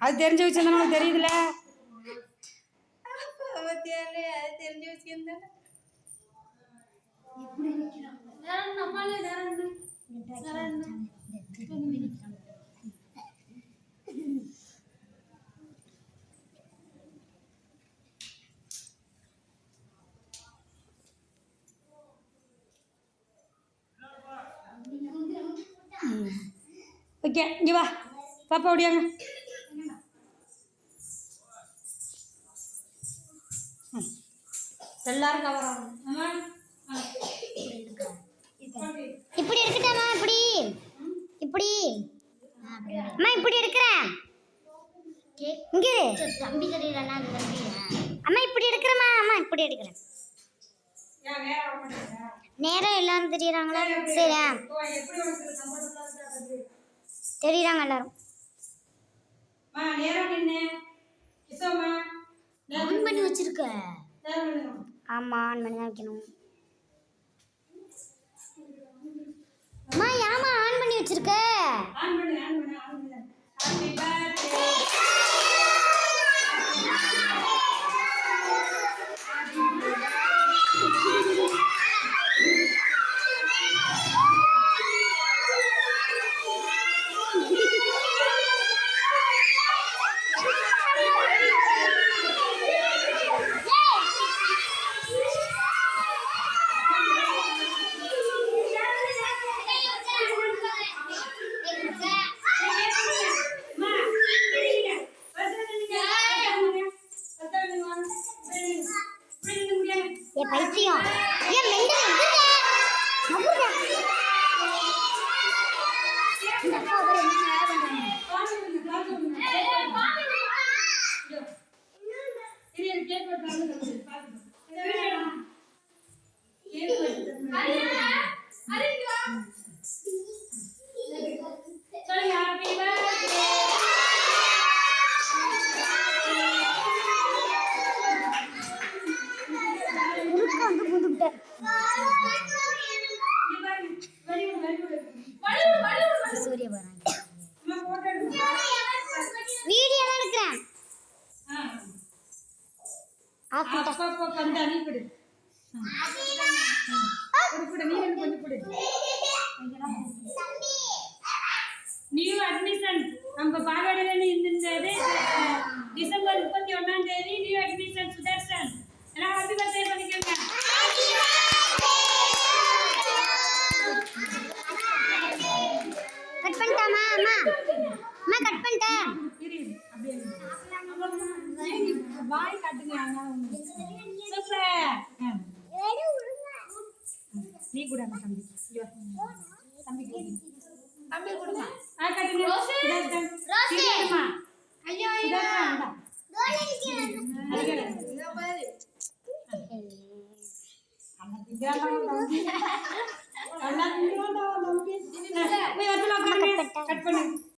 அது தெரிஞ்ச தானே உனக்கு தெரியுதுல ஓகே இங்கே வா. பாப்பா ஓடியாங்க. எல்லாரும் கவர் இப்படி எடுக்கட்டாமா இப்படி. இப்படி. அம்மா இப்படி எடுக்கிறேன் இங்க. தம்பி தெரியலன்னா அது தம்பி அம்மா இப்படி எடுக்கிறேம்மா. அம்மா இப்படி எடுக்கிறேன். நேரம் எல்லாரும் தெரியறாங்களா? இல்லாத தெரியறாங்க எல்லாரும். மா நேரம் நின்று கிசோமா ஆன் பண்ணி வச்சிருக்க. ஆமா ஆன் பண்ணி தான் வைக்கணும். அம்மா ஏமா ஆன் பண்ணி வச்சிருக்க? ஆன் பண்ணு ஆன் பண்ணு ஆன் பண்ணு. ஹாப்பி பர்த்டே ஏ பைத்தியம். ஏ மெண்டல் எந்திரா நவுறா இந்த அப்பா என்ன வேலை பண்றாங்க? நீ கொஞ்சம் கொடு. நியூ அட்மிஷன் நம்ம பாலவாடியில் இருந்தது டிசம்பர் முப்பத்தி ஒன்றாம் தேதி நியூ அட்மிஷன் சுதர்ஷன் எல்லாம் ஹாப்பி பர்த்டே பண்ணிக்கோங்க. கட் பண்ணிட்டாமா அம்மா? அம்மா கட் பண்ணிட்டேன். வாய் காட்டுங்க சூப்பர் நீ கூட தம்பி. தம்பி. தம்பி கொடுமா ஆ காட்டுங்க ஐயோ. கட் பண்ணு.